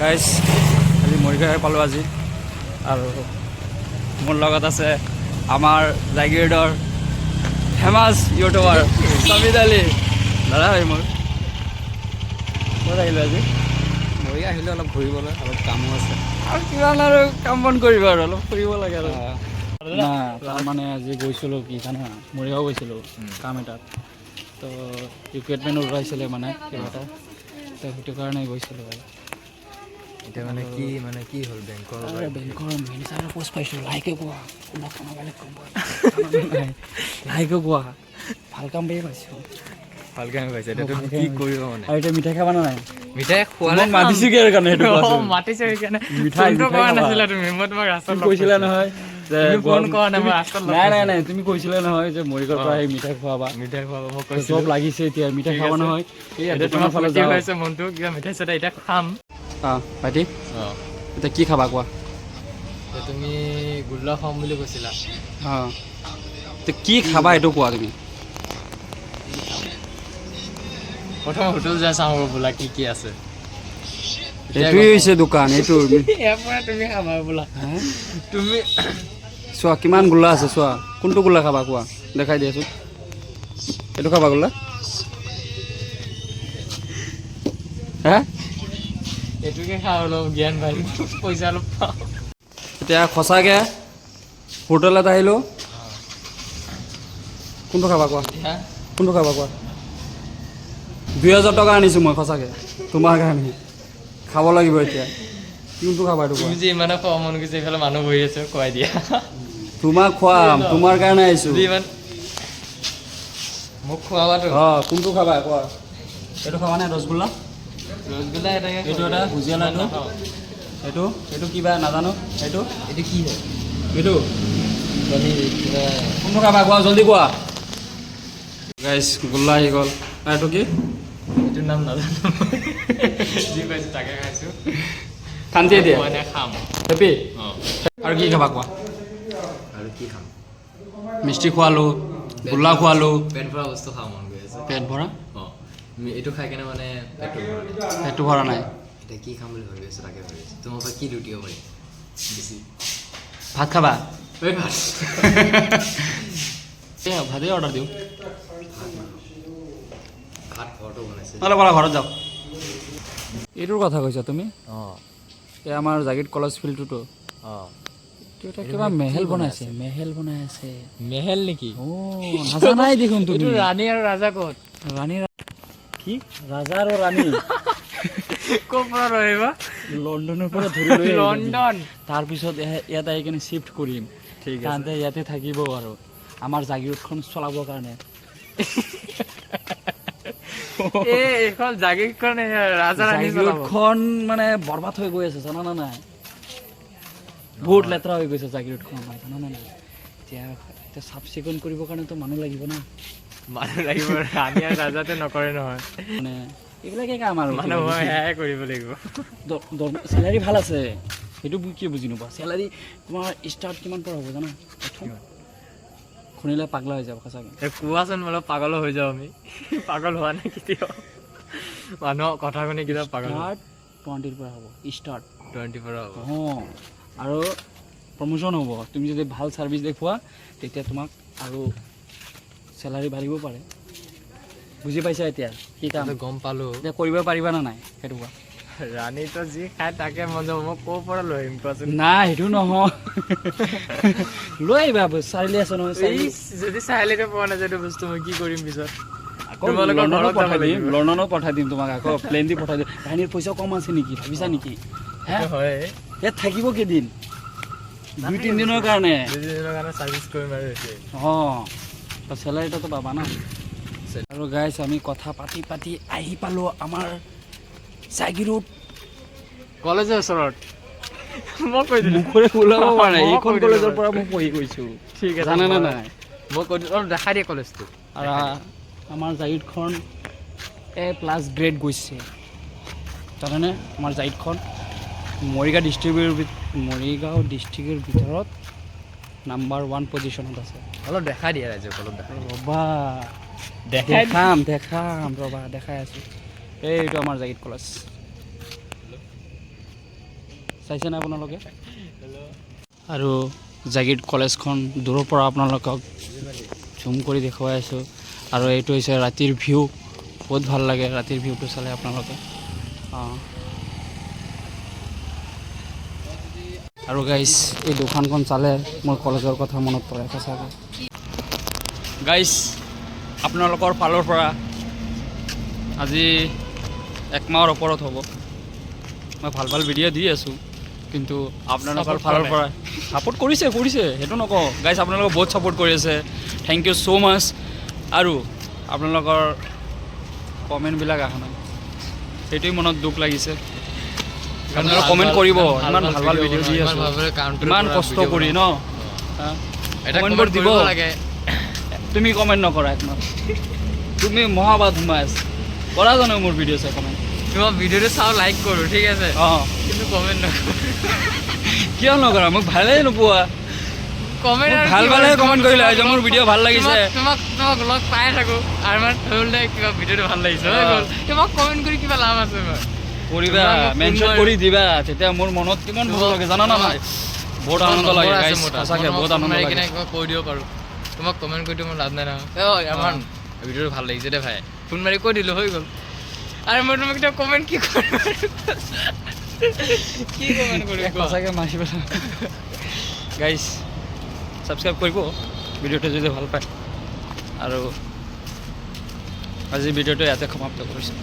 Guys আজি মৰিগাঁৱে পালোঁ আজি। আৰু মোৰ লগত আছে আমাৰ জাগিৰোডৰ ফেমাছ ইউটিউবাৰ সমিত আলী। দাদা হয় মোৰ। ক'ত আহিলোঁ আজি? মৰিগাঁও আহিলোঁ অলপ ঘূৰিবলৈ অলপ কামো আছে। আৰু কিমান আৰু কাম বন কৰিব আৰু অলপ ফুৰিব লাগে আৰু। না তাৰমানে আজি গৈছিলোঁ কি জানা মৰিগাঁও গৈছিলোঁ কাম এটাত। তো ৰিকুৱাৰমেণ্ট ওলাইছিলে মানে কিবা এটা। তো সেইটো কাৰণে গৈছিলোঁ আৰু। এতিয়া মানে কি মানে কি হ'ল বেংকৰ বেংকৰ মেনেজাৰৰ পোষ্ট পাইছোঁ লাহেকৈ কোৱা কোনোবা কোনোবা বেলেগ কম লাহেকৈ কোৱা ভালো কাম পাই পাইছোঁ। ভালকৈ আমি পাইছে এতিয়া তুমি কি কৰিব মানে? আৰু এতিয়া মিঠাই খাবা নাই? মিঠাই খোৱা মাতিছোঁ কি কাৰণে সেইটো কোৱাচোন? মাতিছে সেইকাৰণে মিঠাই কৰা নাছিলা তুমি মই তোমাক ৰাস্তাত কৈছিলা নহয় নাই, ৰাস্তাত নাই নাই তুমি কৈছিলা নহয় যে মৰিগাঁৱৰ পৰা আহি মিঠাই খোৱাবা। মিঠাই খোৱাব মই তো কৈছিলোঁ। চব লাগিছে এতিয়া মিঠাই খাবা। নহয়। এই তোমাৰ হৈ আছে মনটো কিবা মিঠাই চিঠাই এতিয়া খাম। অঁ ভাইটি? অঁ। এতিয়া কি খাবা কোৱা? তুমি গোল্লা খাম বুলি কৈছিলা। অঁ। তো কি খাবা এইটো কোৱা তুমি? প্ৰথম হোটেল যাই চাওঁ বোলা কি কি আছে। এইটোৱে হৈছে দোকান এইটো ইয়াৰ পৰা তুমি খাবা বোলা। তুমি চোৱা কিমান গোল্লা আছে চোৱা। কোনটো গোল্লা খাবা কোৱা? দেখাই দিয়াচোন। এইটো খাবা গোল্লা? হে? এইটোকে খাওঁ অলপ জ্ঞান বাঢ়িব পইচা অলপ পাওঁ। এতিয়া সঁচাকৈ হোটেলত আহিলোঁ। কোনটো খাবা কোৱা? কোনটো খাবা কোৱা? দুই হাজাৰ টকা আনিছোঁ মই সঁচাকৈ তোমাৰ কাৰণে। খাব লাগিব এতিয়া। কোনটো খাবা এইটো তুমি যে ইমানে খোৱা মন গৈছে এইফালে মানুহ বহি আছে খুৱাই দিয়া। তোমাক খুৱাম তোমাৰ কাৰণে আহিছোঁ। ইমান মোক খোৱাবাতো অঁ কোনটো খাবা কোৱা? এইটো খাবা নে ৰসগোল্লা? ৰসগোল্লা এটাকে এইটো এটা ভুজিয়া লাডু এইটো? এইটো কিবা নাজানো। এইটো? এইটো কি হয় এইটো? মানে কিবা কোৱা? জল্দি কোৱা। গাইছ গোল্লা আহি গ'ল। এইটো কি? এইটোৰ নাম নাজানো। যি পাইছোঁ তাকে খাইছোঁ। শান্তিয়ে দিয়ে মই খাম। হেপী? আৰু কি খাবা কোৱা? আৰু কি খাম? মিষ্টি খোৱালোঁ গোল্লা খোৱালোঁ। পেট ভৰা বস্তু খাব মন গৈ আছে। পেট ভৰা? অঁ। এইটো খাই কেনে মানে পেটটো ভৰা নাই? নাই। এতিয়া কি খাম বুলি ভাবি আছোঁ তাকে ভাবি আছোঁ। তোমাৰ পৰা কি লুটিব পাৰি বেছি। ভাত খাবা? ভাত। ভাতেই অৰ্ডাৰ দিওঁ। ভাত ঘৰতো বনাইছে। নহ'লে ঘৰত যাওঁ এইটোৰ কথা কৈছা তুমি? অঁ। এই আমাৰ জাগিত কলেজ ফিল্ডটোতো। অঁ। কিবা মেহেল বনাইছে মেহেল বনাই আছে মেহেল নেকি? অ' নাজানাই দেখোন তুমি। এইটো ৰাণী আৰু ৰাজা ক'ত? ৰাণী কি? আৰু ৰাণী ক'ৰ পৰা ৰহিব লণ্ডনৰ পৰা ধৰি লৈ। লণ্ডন। তাৰপিছত ইয়াত আহি কিনে শিফ্ট কৰিম। ঠিক তাহাঁতে ইয়াতে থাকিব আৰু। আমাৰ জাগিৰোডখন চলাবৰ কাৰণে। এই এইখন জাগিৰখন এই ৰাজা জাগিৰোডখন মানে বৰবাদ হৈ গৈ আছে জানানে নাই? বহুত লেতেৰা হৈ গৈছে জাগিৰোডখন আমাৰ জানানে নাই? এতিয়া এতিয়া চাফ চিকুণ কৰিবৰ কাৰণেতো মানুহ লাগিব না। মানুহ লাগিব ৰাণী আৰু ৰাজাতে নকৰে নহয়। মানে এইবিলাকে কাম আৰু মানুহ মই সেয়াই কৰিব লাগিব। চেলাৰী ভালো আছে। সেইটো বু- কি বুজি নোপোৱা? চেলাৰী তোমাৰ ষ্টাৰ্ট কিমান পৰা হ'ব জানা? শুনিলে পাগলা হৈ যাব সঁচাকৈ। কোৱাচোন অলপ পাগল হৈ যাওঁ আমি। পাগল হোৱা নাই কেতিয়াও। মানুহৰ কথা শুনি কেতিয়াও পাগল টুৱেণ্টিৰ পৰা হ'ব। ষ্টাৰ্ট। টুৱেণ্টি পৰা হ'ব। অঁ আৰু প্ৰমোশ্যন হ'ব। তুমি যদি ভালো ছাৰ্ভিচ দেখুওৱা তেতিয়া তোমাক আৰু চেলাৰী বাঢ়িব পাৰে। বুজি পাইছা এতিয়া? কি কাম? গম পালোঁ। এতিয়া কৰিব পাৰিবা নে নাই সেইটো কোৱা ৰাণীটো যি খাই তাকে মন যাব মই ক'ৰ পৰা লৈ আহিম কোৱাচোন? নাই সেইটো নহয়। লৈ আহিবা চাৰিআলি আছে নহয় যদি চাৰিআলিতে পোৱা নাযায় এইটো বস্তু মই কি কৰিম পিছত? লণ্ডনত পঠাই দিম। লণ্ডনত পঠাই দিম তোমাক আকৌ প্লেন দি পঠাই দিম। কাহিনীৰ পইচা কম আছে নেকি ভাবিছা নেকি? হে? হয়। ইয়াত থাকিব কেইদিন? দুই তিনিদিনৰ কাৰণে? দুদিনৰ চেলাৰীটোতো পাবা না? আৰু গাইছ আমি কথা পাতি পাতি আহি পালোঁ আমাৰ জাগিৰোড কলেজৰ ওচৰত। মই কৈ দিলোঁ। মুখৰে ওলাব পৰা নাই মই এইখন কৈ দিলোঁ কলেজৰ বাৰু। পৰা মই পঢ়ি গৈছোঁ। ঠিক আছে মই- নাই? মই কৈ দিলোঁ। অলপ দেখাই দিয়ে কলেজটো। আৰু আমাৰ জাগিৰোডখন এ প্লাছ গ্ৰেড গৈছে। জানেনে? আমাৰ জাগিৰোডখন মৰিগাঁও ডিষ্ট্ৰিক্টৰ মৰিগাঁও ডিষ্ট্ৰিক্টৰ ভিতৰত নাম্বাৰ ওৱান পজিশ্যনত আছে। অলপ দেখাই দিয়ে ৰাইজক অলপ দেখাই ৰ'বা। দেখাম দেখাম ৰ'বা দেখাই আছোঁ। এইটো আমাৰ জাগিত কলেজ। চাইছেনে আপোনালোকে? আৰু জাগিত কলেজখন দূৰৰ পৰা আপোনালোকক জুম কৰি দেখুৱাই আছোঁ। আৰু এইটো হৈছে ৰাতিৰ ভিউ বহুত ভালো লাগে ৰাতিৰ ভিউটো চালে আপোনালোকে। অঁ। আৰু গাইজ এই দোকানখন চালে মোৰ কলেজৰ কথা মনত পৰে সঁচাকৈ গাইজ আপোনালোকৰ ফালৰ পৰা আজি একমাহৰ ওপৰত হ'ব। মই ভালো ভালো ভিডিঅ' দি আছোঁ কিন্তু আপোনালোকৰ ফালৰ পৰা ছাপোৰ্ট কৰিছে কৰিছে সেইটো নকওঁ। গাইজ আপোনালোকে বহুত ছাপোৰ্ট কৰি আছে। থেংক ইউ ছ' মাছ আৰু আপোনালোকৰ কমেণ্টবিলাক অহা নাই। সেইটোৱেই মনত দুখ লাগিছে। আপোনালোকে কমেণ্ট কৰিব ইমান ভালো ভালো ভিডিঅ' দি আছোঁ। ইমান কষ্ট কৰি ন? এটা কমেণ্টবোৰ দিব। লাগে। তুমি কমেণ্ট নকৰা একমাত্ৰ। তুমি মহাবাদ সোমাই কৰা জানো মোৰ ভিডিঅ' চাই কমেণ্ট তোমাৰ ভিডিঅ'টো চাওঁ লাইক কৰোঁ ঠিক আছে? অঁ। কিন্তু কমেণ্ট নকৰোঁ। কিয় নকৰা? মোক ভালেই নোপোৱা। কমেণ্ট ভালো ভালহে comment কৰিলে। যে মোৰ video ভালো লাগিছে। তোমাক তোমাক লগ পাই থাকোঁ। আৰু মানে কিবা ভিডিঅ'টো ভালো লাগিছে। তোমাক কমেণ্ট কৰি কিবা লাভ আছে কৰিবা মেনশ্যন কৰি দিবা তেতিয়া মোৰ মনত কিমান ভালো লাগে জানা না নাই? বহুত আনন্দ লাগে guys, সঁচাকৈ বহুত আনন্দ লাগে। কৈ দিব পাৰোঁ। তোমাক কমেণ্ট কৰি মোৰ লাভ নাই নহয়। আমাৰ ভিডিঅ'টো ভালো লাগিছে দে ভাই। ফোন মাৰি কৈ দিলোঁ হৈ গ'ল। আৰু মই তোমাক এতিয়া কমেণ্ট কি কৰিম কি কমেণ্ট কৰিম? সঁচাকৈ মাৰি পেলাম গাইজ ছাবস্ক্ৰাইব কৰিব। ভিডিঅ'টো যদি ভালো পায়। আৰু আজি ভিডিঅ'টো ইয়াতে সমাপ্ত কৰিছোঁ।